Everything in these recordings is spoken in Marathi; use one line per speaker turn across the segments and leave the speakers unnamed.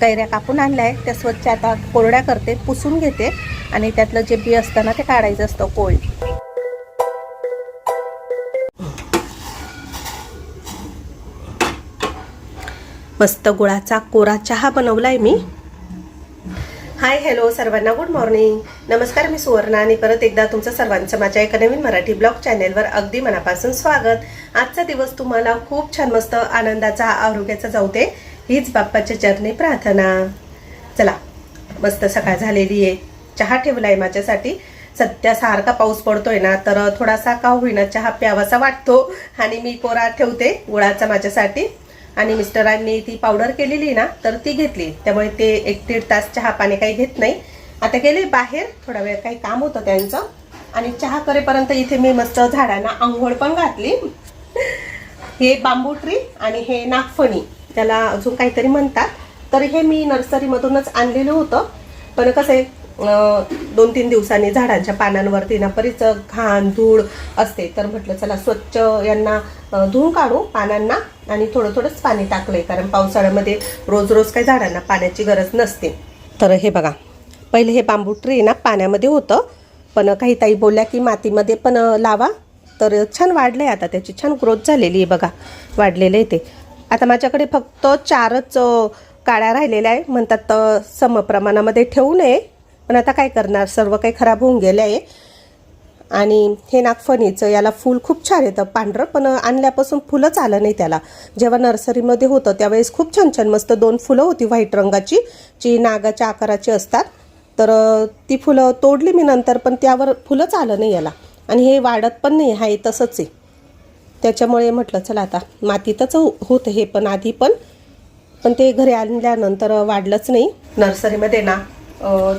कैऱ्या कापून आणल्या आहेत. त्या स्वच्छ आता कोरड्या करते पुसून घेते आणि त्यातलं जे बी असतं ना ते काढायचं असतं कोळी. मस्त गुळाचा कोरा चहा बनवलाय मी. हाय हॅलो सर्वांना गुड मॉर्निंग नमस्कार मी सुवर्णा आणि परत एकदा तुमचं सर्वांचं माझ्या एका नवीन मराठी ब्लॉग चॅनेलवर अगदी मनापासून स्वागत. आजचा दिवस तुम्हाला खूप छान मस्त आनंदाचा आरोग्याचा जाऊ दे. हीच बाप्पाच्या चरणी प्रार्थना. चला मस्त सकाळ झालेली आहे. चहा ठेवलाय माझ्यासाठी. सध्या सारखा पाऊस पडतोय ना तर थोडासा का होईना चहा प्यावासा वाटतो. आणि मी कोरा ठेवते गुळाचा माझ्यासाठी. आणि मिस्टरांनी ती पावडर केलेली ना तर ती घेतली. त्यामुळे ते एक दीड तास चहा पाणी काही घेत नाही. आता गेले बाहेर थोडा वेळ काही काम होतं त्यांचं. आणि चहा करेपर्यंत इथे मी मस्त झाडांना आंघोळ पण घातली. हे बांबू ट्री आणि हे नागफणी. त्याला अजून काहीतरी म्हणतात. तर हे मी नर्सरीमधूनच आणलेलं होतं. पण कसं आहे दोन तीन दिवसांनी झाडांच्या पानांवरती ना बरीच घाण धूळ असते. तर म्हटलं चला स्वच्छ यांना धुवून काढू पानांना आणि थोडं थोडंच पाणी टाकलंय. कारण पावसाळ्यामध्ये रोज रोज काही झाडांना पाण्याची गरज नसते. तर हे बघा पहिले हे बांबू ट्री ना पाण्यामध्ये होतं. पण काही ताई बोलल्या की मातीमध्ये पण लावा. तर छान वाढलं आहे आता त्याची छान ग्रोथ झालेली आहे बघा. वाढलेलं आहे ते. आता माझ्याकडे फक्त चारच काळ्या काड्या राहिलेल्या आहे. म्हणतात समप्रमाणामध्ये ठेवू नये. पण आता काय करणार? सर्व काही खराब होऊन गेले आहे. आणि हे नागफणीचं याला फूल खूप छान येतं पांढरं. पण आणल्यापासून फुलंच आलं नाही त्याला. जेव्हा नर्सरीमध्ये होतं त्यावेळेस खूप छान छान मस्त दोन फुलं होती व्हाईट रंगाची जी नागाच्या आकाराची असतात. तर ती फुलं तोडली मी नंतर पण त्यावर फुलंच आलं नाही याला. आणि हे वाढत पण नाही आहे तसंच आहे. त्याच्यामुळे म्हटलं चला आता मातीतच हो- होतं हे पण आधी पण. पण ते घरी आणल्यानंतर वाढलंच नाही. नर्सरीमध्ये ना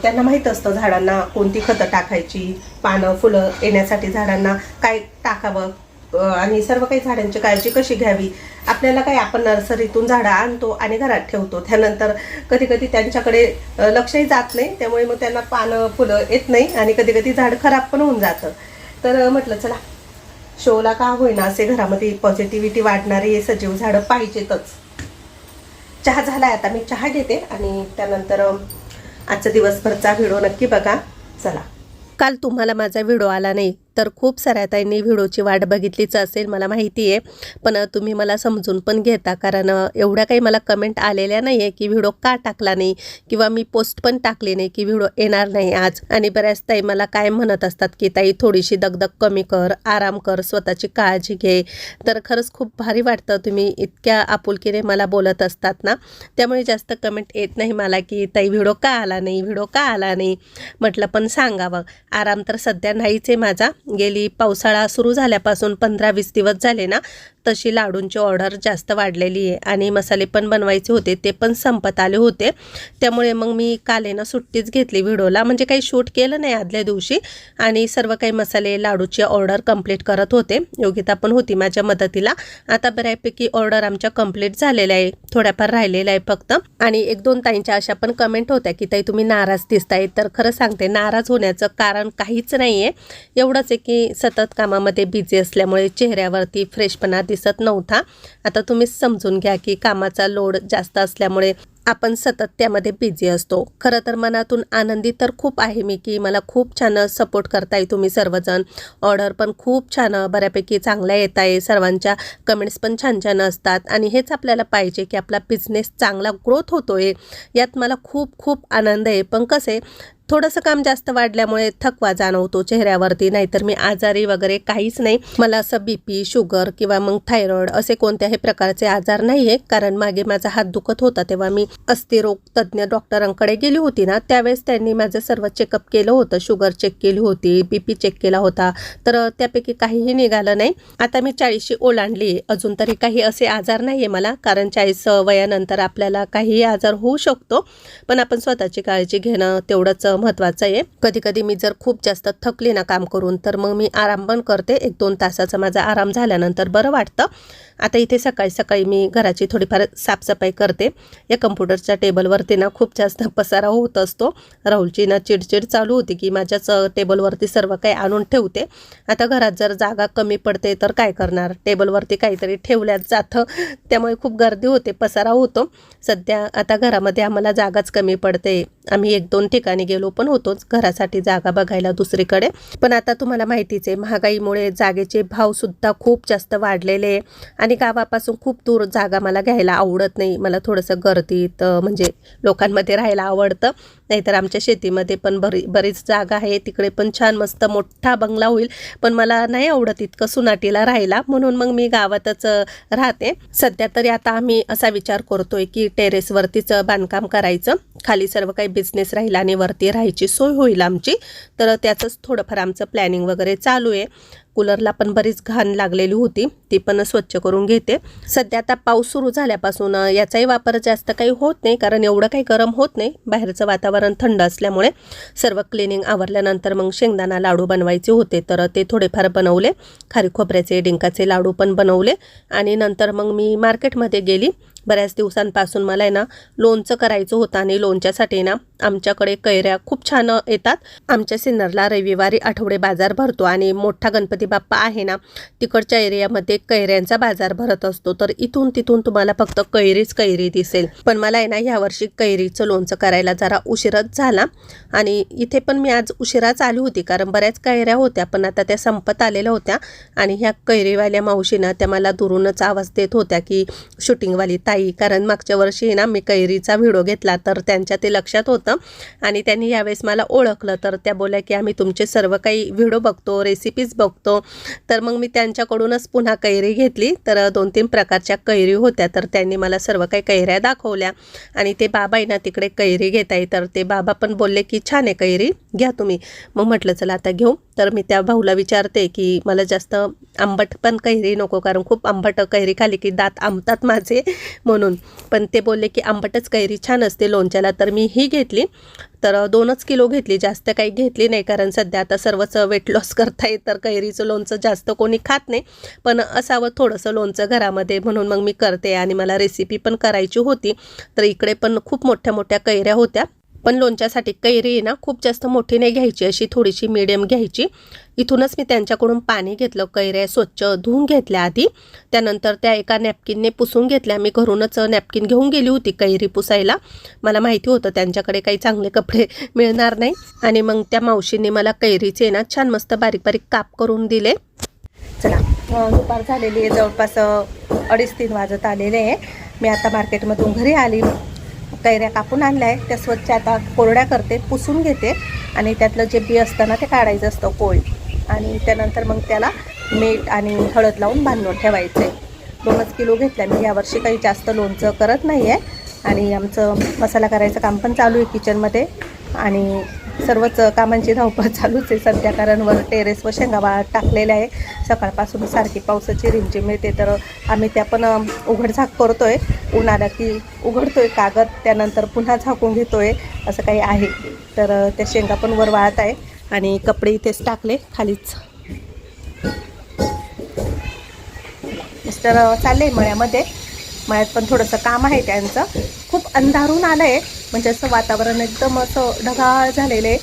त्यांना माहीत असतं झाडांना कोणती खतं टाकायची पानं फुलं येण्यासाठी झाडांना काय टाकावं आणि सर्व काही झाडांची काळजी कशी घ्यावी? आपल्याला काय आपण नर्सरीतून झाडं आणतो आणि घरात ठेवतो. त्यानंतर कधी कधी त्यांच्याकडे लक्षही जात नाही. त्यामुळे मग त्यांना पानं फुलं येत नाही आणि कधी कधी झाड खराब पण होऊन जातं. तर म्हटलं चला शोला का होईना असे घरामध्ये पॉझिटिव्हिटी वाढणारे हे सजीव झाडं पाहिजेतच. चहा झालाय आता मी चहा घेते आणि त्यानंतर आजचा दिवसभरचा व्हिडिओ नक्की बघा. चला. काल तुम्हाला माझा व्हिडिओ आला नाही. तर खूप साऱ्या ताईंनी व्हिडिओची वाट बघितलीच असेल मला माहिती आहे. पण तुम्ही मला समजून पण घेता कारण एवढ्या काही मला कमेंट आलेल्या नाही आहे की व्हिडिओ का टाकला नाही किंवा मी पोस्ट पण टाकली नाही की व्हिडिओ येणार नाही आज. आणि बऱ्याच ताई मला काय म्हणत असतात की ताई थोडीशी दगदग कमी कर आराम कर स्वतःची काळजी घे. तर खरंच खूप भारी वाटतं तुम्ही इतक्या आपुलकीने मला बोलत असतात ना. त्यामुळे जास्त कमेंट येत नाही मला की ताई व्हिडिओ का आला नाही व्हिडिओ का आला नाही? म्हटलं पण सांगावं. आराम तर सध्या नाहीच आहे माझा. गेली पावसाळा सुरू झाल्यापासून पंधरा वीस दिवस झाले ना तशी लाडूंची ऑर्डर जास्त वाढलेली आहे. आणि मसाले पण बनवायचे होते ते पण संपत आले होते. त्यामुळे मग मी काल ना सुट्टीच घेतली व्हिडिओला. म्हणजे काही शूट केलं नाही आदल्या दिवशी. आणि सर्व काही मसाले लाडूची ऑर्डर कंप्लीट करत होते. योगिता पण होती माझ्या मदतीला. आता बऱ्यापैकी ऑर्डर आमच्या कंप्लीट झालेल्या आहे. थोड्याफार राहिलेल्या आहे फक्त. आणि एक दोन ताईंच्या अशा पण कमेंट होत्या की ताई तुम्ही नाराज दिसताय. तर खरं सांगते नाराज होण्याचं कारण काहीच नाही आहे एवढंच की सतत कामामध्ये बिझी असल्यामुळे चेहऱ्यावरती फ्रेशपणा दिसत नव्हता. आता तुम्ही समजून घ्या की कामाचा लोड जास्त असल्यामुळे आपण सतत त्यामध्ये बिझी असतो. खरं तर मनातून आनंदी तर खूप आहे मी की मला खूप छान सपोर्ट करताय तुम्ही सर्वजण. ऑर्डर पण खूप छान बऱ्यापैकी चांगल्या येत आहे. सर्वांच्या कमेंट्स पण छान छान असतात. आणि हेच आपल्याला पाहिजे की आपला बिझनेस चांगला ग्रोथ होतोय. यात मला खूप खूप आनंद आहे. पण कसं आहे थोडंसं काम जास्त वाढल्यामुळे थकवा जाणवतो चेहऱ्यावरती नाहीतर मी आजारी वगैरे काहीच नाही. मला असं बी पी शुगर किंवा मग थायरॉइड असे कोणत्याही प्रकारचे आजार नाही आहे कारण मागे माझा हात दुखत होता तेव्हा मी अस्थिरोग तज्ज्ञ डॉक्टरांकडे गेली होती ना त्यावेळेस त्यांनी माझं सर्व चेकअप केलं होतं. शुगर चेक केली होती बी पी चेक केला होता. तर त्यापैकी काहीही निघालं नाही. आता मी चाळीसशी ओलांडली आहे. अजून तरी काही असे आजार नाही आहे मला. कारण चाळीस वयानंतर आपल्याला काहीही आजार होऊ शकतो. पण आपण स्वतःची काळजी घेणं तेवढंच महत्त्वाचं आहे. कधी कधी मी जर खूप जास्त थकली ना काम करून तर मग मी आराम पण करते. एक दोन तासाचा माझा आराम झाल्यानंतर बरं वाटतं. आता इथे सकाळी सकाळी मी घराची थोडीफार साफसफाई करते. या कम्प्युटरच्या टेबलवरती ना खूप जास्त पसारा होत असतो. राहुलची ना चिडचिड चालू होती की माझ्याच टेबलवरती सर्व काही आणून ठेवते. आता घरात जर जागा कमी पडते तर काय करणार? टेबलवरती काहीतरी ठेवल्यात जातं. त्यामुळे खूप गर्दी होते पसारा होतो. सध्या आता घरामध्ये आम्हाला जागाच कमी पडते. आम्ही एक दोन ठिकाणी गेलो पण होतोच. घरासाठी जागा बघायला दुसरीकडे. पण आता तुम्हाला माहितीच आहे महागाईमुळे जागेचे भावसुद्धा खूप जास्त वाढलेले आहे. आणि आणि गावापासून खूप दूर जागा मला घ्यायला आवडत नाही. मला थोडंसं गर्दीत म्हणजे लोकांमध्ये राहायला आवडतं. नाहीतर आमच्या शेतीमध्ये पण बरी बरीच जागा आहे. तिकडे पण छान मस्त मोठा बंगला होईल. पण मला नाही आवडत इतकं सुनाटीला राहायला. म्हणून मग मी गावातच राहते. सध्या तरी आता आम्ही असा विचार करतोय की टेरेसवरतीच बांधकाम करायचं. खाली सर्व काही बिझनेस राहील आणि वरती राहायची सोय होईल आमची. तर त्याचंच थोडंफार आमचं प्लॅनिंग वगैरे चालू आहे. कूलरला पण बरीच घाण लागलेली होती. ती पण स्वच्छ करून घेते. सध्या आता पाऊस सुरू झाल्यापासून याचाही वापर जास्त काही होत नाही कारण एवढं काही गरम होत नाही. बाहेरचं वातावरण थंड असल्यामुळे सर्व क्लिनिंग आवरल्यानंतर मग शेंगदाणा लाडू बनवायचे होते तर ते थोडेफार बनवले. खारी खोबऱ्याचे डिंकाचे लाडू पण बनवले. आणि नंतर मग मी मार्केटमध्ये गेली. बऱ्याच दिवसांपासून मला आहे ना लोणचं करायचं होतं आणि लोणच्यासाठी ना आमच्याकडे कैऱ्या खूप छान येतात. आमच्या सिन्नरला रविवारी आठवडे बाजार भरतो आणि मोठा गणपती बाप्पा आहे ना तिकडच्या एरियामध्ये कैऱ्यांचा बाजार भरत असतो. तर इथून तिथून तुम्हाला फक्त कैरीच कैरी दिसेल. पण मला आहे ना ह्यावर्षी कैरीचं लोणचं करायला जरा उशीरच झाला आणि इथे पण मी आज उशिराच आली होती कारण बऱ्याच कैऱ्या होत्या पण आता त्या संपत आलेल्या होत्या. आणि ह्या कैरीवाल्या मावशीनं त्या मला दुरूनच आवाज देत होत्या की शूटिंगवाली ताई कारण मागच्या वर्षी ना मी कैरीचा व्हिडिओ घेतला तर त्यांच्या ते लक्षात होतं. आणि त्यांनी यावेळेस मला ओळखलं तर त्या बोलल्या की आम्ही तुमचे सर्व काही व्हिडिओ बघतो रेसिपीज बघतो. तर मग मी त्यांच्याकडूनच पुन्हा कैरी घेतली. तर दोन तीन प्रकारच्या कैरी होत्या तर त्यांनी मला सर्व काही कैऱ्या दाखवल्या. आणि ते बाबा आहे ना तिकडे कैरी घेत आहे तर ते बाबा पण बोलले की छान आहे कैरी घ्या तुम्ही. मग म्हटलं चला आता घेऊ. तर मी त्या भाऊला विचारते की मला जास्त आंबट पण कैरी नको कारण खूप आंबट कैरी खाली की दात आंबतात माझे म्हणून. पण ते बोलले की आंबटच कैरी छान असते लोणच्याला तर मी ही घेतली. तर दोनच किलो घेतली जास्त काही घेतली नाही कारण सध्या आता सर्वच वेट लॉस करताय तर कैरीचं लोणचं जास्त कोणी खात नाही. पण असावं थोडंसं लोणचं घरामध्ये म्हणून मग मी करते आणि मला रेसिपी पण करायची होती. तर इकडे पण खूप मोठ्या मोठ्या कैऱ्या होत्या. पण लोणच्यासाठी कैरी आहे ना खूप जास्त मोठी नाही घ्यायची अशी थोडीशी मिडियम घ्यायची. इथूनच मी त्यांच्याकडून पाणी घेतलं कैऱ्या स्वच्छ धुवून घेतल्या आधी. त्यानंतर त्या एका नॅपकिनने पुसून घेतल्या. मी घरूनच नॅपकिन घेऊन गेली होती कैरी पुसायला. मला माहिती होतं त्यांच्याकडे काही चांगले कपडे मिळणार नाही. आणि मग त्या मावशीने मला कैरीचे ना छान मस्त बारीक बारीक काप करून दिले. चला दुपार झालेली आहे. जवळपास अडीच तीन वाजत आलेले आहे. मी आता मार्केटमधून घरी आली. कैऱ्या कापून आणल्या आहे त्या स्वच्छ आता कोरड्या करते पुसून घेते. आणि त्यातलं जे बी असतं ना ते काढायचं असतं कोळी. आणि त्यानंतर मग त्याला मीठ आणि हळद लावून बांधून ठेवायचं आहे दोनच किलो घेतल्या मी. यावर्षी काही जास्त लोणचं करत नाही आहे आणि आमचं मसाला करायचं काम पण चालू आहे किचनमध्ये आणि सर्वच कामांची धावपळ चालूच आहे सध्या कारण वर टेरेस व शेंगाबा टाकलेल्या आहे. सकाळपासून सारखी पावसाची रिमझिम येते तर आम्ही त्या पण अम, करतो आहे ऊन आला की उघडतो आहे कागद त्यानंतर पुन्हा झाकून घेतो आहे असं काही आहे. तर त्या शेंगा पण वर वाळत आहे आणि कपडे इथेच टाकले खालीच. मिस्टर चालले मळ्यामध्ये. मळ्यात पण थोडंसं काम आहे त्यांचं. खूप अंधारून आलं आहे म्हणजे असं वातावरण एकदम असं ढगाळ झालेलं आहे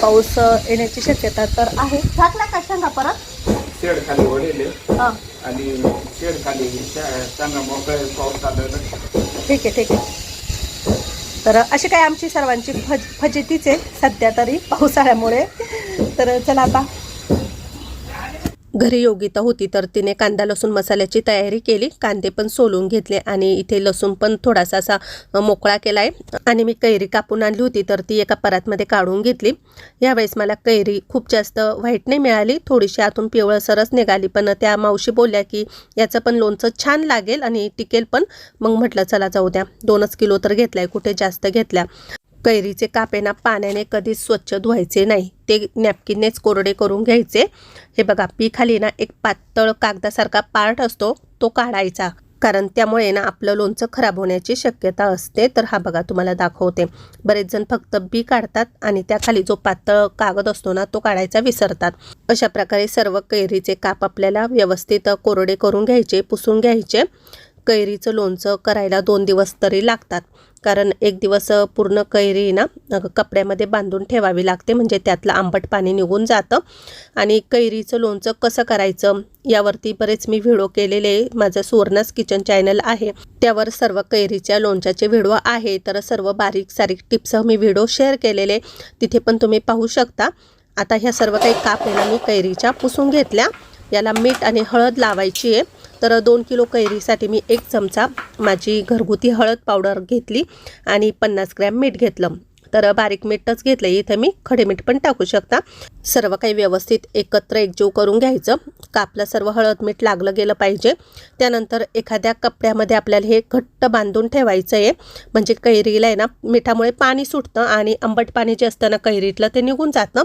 पाऊस येण्याची शक्यता तर आहे. टाकला का शेंगा परत?
शेड खाली वळले
हां.
आणि शेड खाली चांगला मोकळं पाऊस आलेला
ठीक आहे ठीक आहे. तर अशी काय आमची सर्वांची फज फजितीच आहे सध्या तरी पावसाळ्यामुळे. तर चला आता घरी योगिता होती तर तिने कांदा लसूण मसाल्याची तयारी केली. कांदे पण सोलून घेतले आणि इथे लसूण पण थोडासा असा मोकळा केला आहे. आणि मी कैरी कापून आणली होती तर ती एका परातमध्ये काढून घेतली. यावेळेस मला कैरी खूप जास्त व्हाईट नाही मिळाली. थोडीशी आतून पिवळसरच निघाली. पण त्या मावशी बोलल्या की याचं पण लोणचं छान लागेल आणि टिकेल पण. मग म्हटलं चला जाऊ द्या. दोनच किलो तर घेतलाय. कुठे जास्त घेतल्या? कैरीचे कापेना पाण्याने कधीच स्वच्छ धुवायचे नाही. ते नॅपकिननेच कोरडे करून घ्यायचे. हे बघा पी खाली ना एक पातळ कागदासारखा पार्ट असतो तो काढायचा. कारण त्यामुळे ना आपलं लोणचं खराब होण्याची शक्यता असते. तर हा बघा तुम्हाला दाखवते. बरेच जण फक्त बी काढतात आणि त्याखाली जो पातळ कागद असतो ना तो काढायचा विसरतात. अशा प्रकारे सर्व कैरीचे काप आपल्याला व्यवस्थित कोरडे करून घ्यायचे पुसून घ्यायचे. कैरीचं लोणचं करायला दोन दिवस तरी लागतात. कारण एक दिवस पूर्ण कैरी ना कपड्यामध्ये बांधून ठेवावी लागते. म्हणजे त्यातलं आंबट पाणी निघून जातं. आणि कैरीचं लोणचं कसं करायचं? यावरती बरेच मी व्हिडिओ केलेले. माझं सुवर्णास किचन चॅनल आहे. त्यावर सर्व कैरीच्या लोणच्याचे व्हिडिओ आहे. तर सर्व बारीक सारीक टिप्स मी व्हिडिओ शेअर केलेले. तिथे पण तुम्ही पाहू शकता. आता ह्या सर्व काही कापेला मी कैरीच्या पुसून घेतल्या. याला मीठ आणि हळद लावायची आहे. तर दोन किलो कैरीसाठी मी एक चमचा माझी घरगुती हळद पावडर घेतली आणि पन्नास ग्रॅम मीठ घेतलं. तर बारीक मीठच घेतलं इथं मी खडे मीठ पण टाकू शकता. सर्व काही व्यवस्थित एकत्र एकजीव करून घ्यायचं. कापलं सर्व हळद मीठ लागलं गेलं पाहिजे. त्यानंतर एखाद्या कपड्यामध्ये आपल्याला हे घट्ट बांधून ठेवायचं आहे म्हणजे कैरीला आहे ना मिठामुळे पाणी सुटतं आणि आंबट पाणी जे असतं ना कैरीतलं ते निघून जातं.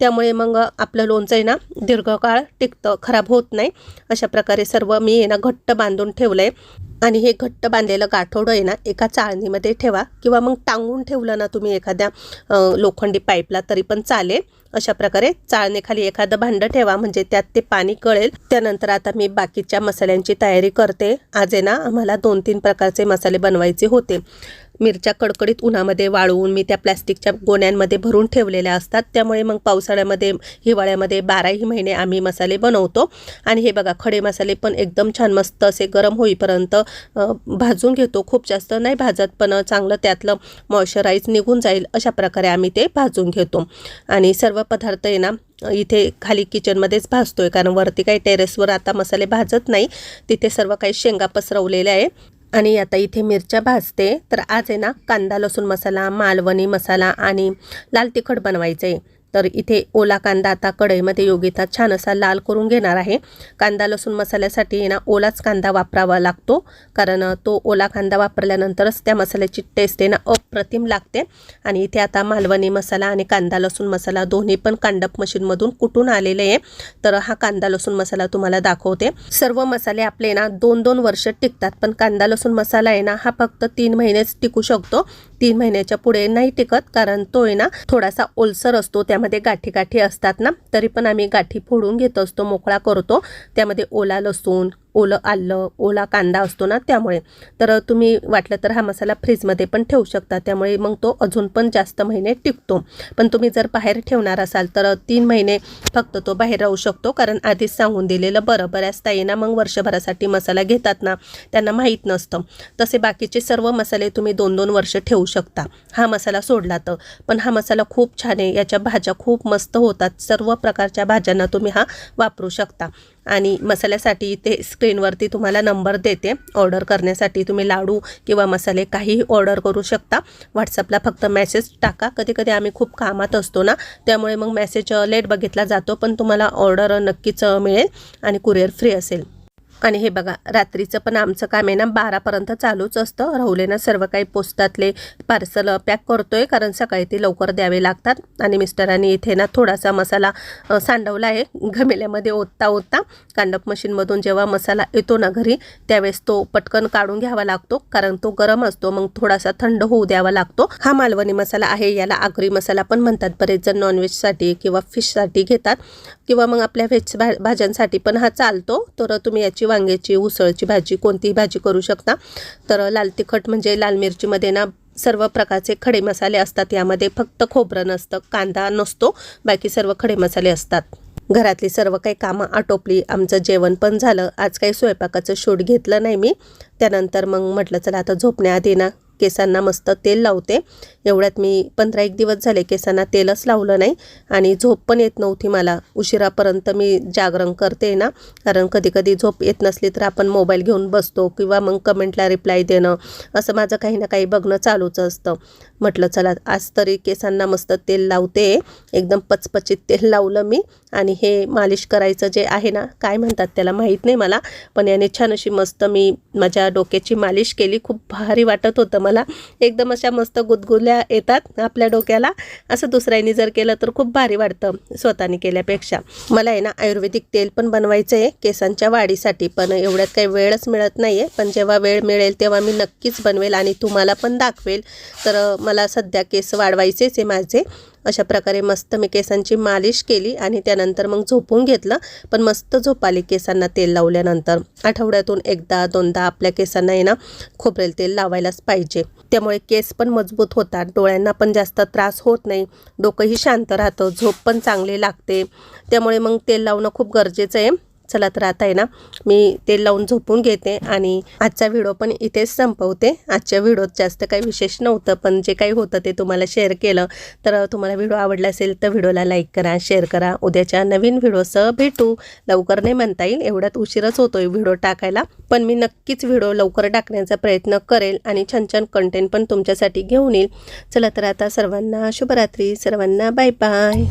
त्यामुळे मग आपलं लोणचं आहे ना दीर्घकाळ टिकतं खराब होत नाही. अशा प्रकारे सर्व मी आहे ना घट्ट बांधून ठेवलं आहे आणि हे घट्ट बांधलेलं गाठोडं आहे ना एका चाळणीमध्ये ठेवा किंवा मग टांगून ठेवलं ना तुम्ही एखाद्या लोखंडी पाईपला तरी पण चालेल. अशा प्रकारे चाळणीखाली एखादं भांडं ठेवा म्हणजे त्यात ते पाणी कळेल त्यानंतर आता मी बाकीच्या मसाल्यांची तयारी करते. आज आहे ना आम्हाला दोन तीन प्रकारचे मसाले बनवायचे होते. मिरच्या कडकडीत उन्हामध्ये वाळवून मी त्या प्लॅस्टिकच्या गोण्यांमध्ये भरून ठेवलेल्या असतात. त्यामुळे मग पावसाळ्यामध्ये हिवाळ्यामध्ये बाराही महिने आम्ही मसाले बनवतो. आणि हे बघा खडे मसाले पण एकदम छान मस्त असे गरम होईपर्यंत भाजून घेतो. खूप जास्त नाही भाजत पण चांगलं त्यातलं मॉइश्चराईज निघून जाईल अशा प्रकारे आम्ही ते भाजून घेतो. आणि सर्व पदार्थ आहे ना इथे खाली किचनमध्येच भाजतो आहे कारण वरती काही टेरेसवर आता मसाले भाजत नाही. तिथे सर्व काही शेंगा पसरवलेल्या आहे. आणि आता इथे मिरच्या भाजते. तर आज आहे ना कांदा लसूण मसाला मालवणी मसाला आणि लाल तिखट बनवायचं आहे तर इथे ओला कांदा आता कढईमध्ये योगिता छान असा लाल करून घेणार आहे. कांदा लसूण मसाल्यासाठी ना ओलाच कांदा वापरावा लागतो. कारण तो ओला कांदा वापरल्यानंतरच त्या मसाल्याची टेस्ट आहे ना अप्रतिम लागते. आणि इथे आता मालवणी मसाला आणि कांदा लसूण मसाला दोन्ही पण कांडप मशीनमधून कुठून आलेले आहे. तर हा कांदा लसूण मसाला तुम्हाला दाखवते. सर्व मसाले आपले ना दोन दोन वर्ष टिकतात. पण कांदा लसूण मसाला आहे ना हा फक्त तीन महिनेच टिकू शकतो. तीन महिन्याच्या पुढे नाही टिकत कारण तो आहे ना थोडासा ओलसर असतो त्यामध्ये गाठी गाठी असतात ना तरी पण आम्ही गाठी फोडून घेत असतो मोकळा करतो. त्यामध्ये ओला लसूण ओलं आलं ओला कांदा असतो ना त्यामुळे. तर तुम्ही वाटलं तर हा मसाला फ्रीजमध्ये पण ठेवू शकता. त्यामुळे मग तो अजून पण जास्त महिने टिकतो. पण तुम्ही जर बाहेर ठेवणार असाल तर तीन महिने फक्त तो बाहेर राहू शकतो. कारण आधीच सांगून दिलेलं बरं बऱ्याच ताईना मग वर्षभरासाठी मसाला घेतात ना त्यांना माहीत नसतं. तसे बाकीचे सर्व मसाले तुम्ही दोन दोन वर्ष ठेवू शकता. हा मसाला सोडला तर. पण हा मसाला खूप छान आहे. याच्या भाज्या खूप मस्त होतात. सर्व प्रकारच्या भाज्यांना तुम्ही हा वापरू शकता. आणि मसाल्यासाठी इथे स्क्रीनवरती तुम्हाला नंबर देते. ऑर्डर करण्यासाठी तुम्ही लाडू किंवा मसाले काहीही ऑर्डर करू शकता. व्हॉट्सअपला फक्त मेसेज टाका. कधी कधी आम्ही खूप कामात असतो ना त्यामुळे मग मेसेज लेट बघितला जातो पण तुम्हाला ऑर्डर नक्कीच मिळेल आणि कुरिअर फ्री असेल. आणि हे बघा रात्रीचं पण आमचं काम आहे ना बारापर्यंत चालूच असतं. राहुले ना सर्व काही पोस्टातले पार्सल पॅक करतोय कारण सकाळी ते लवकर द्यावे लागतात. आणि मिस्टरांनी इथे ना थोडासा मसाला सांडवला आहे घमेल्यामध्ये ओतता ओतता. कांडप मशीनमधून जेव्हा मसाला येतो ना घरी त्यावेळेस तो पटकन काढून घ्यावा लागतो कारण तो गरम असतो मग थोडासा थंड होऊ द्यावा लागतो. हा मालवणी मसाला आहे याला आगरी मसाला पण म्हणतात. बरेच जण नॉनव्हेजसाठी किंवा फिशसाठी घेतात किंवा मग आपल्या व्हेज भा भाज्यांसाठी पण हा चालतो. तर तुम्ही याची वांग्याची उसळची भाजी कोणतीही भाजी करू शकता. तर लाल तिखट म्हणजे लाल मिरचीमध्ये ना सर्व प्रकारचे खडे मसाले असतात. यामध्ये फक्त खोबरं नसतं कांदा नसतो. बाकी सर्व खडे मसाले असतात. घरातली सर्व काही कामं आटोपली. आमचं जेवण पण झालं. आज काही स्वयंपाकाचं शूट घेतलं नाही मी. त्यानंतर मग म्हटलं चला आता झोपण्याआधी ना केसांना मस्त तेल लावते. एवढ्यात मी पंधरा एक दिवस झाले केसांना तेलच लावलं नाही आणि झोप पण येत नव्हती मला. उशिरापर्यंत मी जागरण करते ना कारण कधी कधी झोप येत नसली तर आपण मोबाईल घेऊन बसतो किंवा मग कमेंटला रिप्लाय देणं असं माझं काही ना काही बघणं चालूच असतं. म्हटलं चला आज तरी केसांना मस्त तेल लावते. एकदम पचपचित तेल लावलं मी. आणि हे मालिश करायचं जे आहे ना काय म्हणतात त्याला माहीत नाही मला पण याने छान अशी मस्त मी माझ्या डोक्याची मालिश केली. खूप भारी वाटत होतं मला. एकदम अशा मस्त गुदगुल्या येतात आपल्या डोक्याला. असं दुसऱ्यानी जर केलं तर खूप भारी वाटतं स्वतःने केल्यापेक्षा. मला आहे ना आयुर्वेदिक तेल पण बनवायचं आहे केसांच्या वाढीसाठी पण एवढ्यात काही वेळच मिळत नाही आहे पण जेव्हा वेळ मिळेल तेव्हा मी नक्कीच बनवेल आणि तुम्हाला पण दाखवेल. तर मला सध्या केस वाढवायचेच आहे माझे. अशा प्रकारे मस्त मी केसांची मालिश केली आणि त्यानंतर मग झोपून घेतलं. पण मस्त झोप आली केसांना तेल लावल्यानंतर. आठवड्यातून एकदा दोनदा आपल्या केसांना आहे ना खोबरेल तेल लावायलाच पाहिजे. त्यामुळे केस पण मजबूत होतात. डोळ्यांना पण जास्त त्रास होत नाही. डोकंही शांत राहतं. झोप पण चांगली लागते. त्यामुळे मग तेल लावणं खूप गरजेचं आहे. चला तर आता आहे ना मी ते लावून झोपून घेते आणि आजचा व्हिडिओ पण इथेच संपवते. आजच्या व्हिडिओत जास्त काही विशेष नव्हतं पण जे काही होतं ते तुम्हाला शेअर केलं. तर तुम्हाला व्हिडिओ आवडला असेल तर व्हिडिओला लाईक करा शेअर करा. उद्याच्या नवीन व्हिडिओसह भेटू. लवकर नाही म्हणता येईल एवढ्यात उशीरच होतो व्हिडिओ टाकायला. पण मी नक्कीच व्हिडिओ लवकर टाकण्याचा प्रयत्न करेल आणि छान छान कंटेंट पण तुमच्यासाठी घेऊन येईल. चला तर आता सर्वांना शुभरात्री. सर्वांना बाय बाय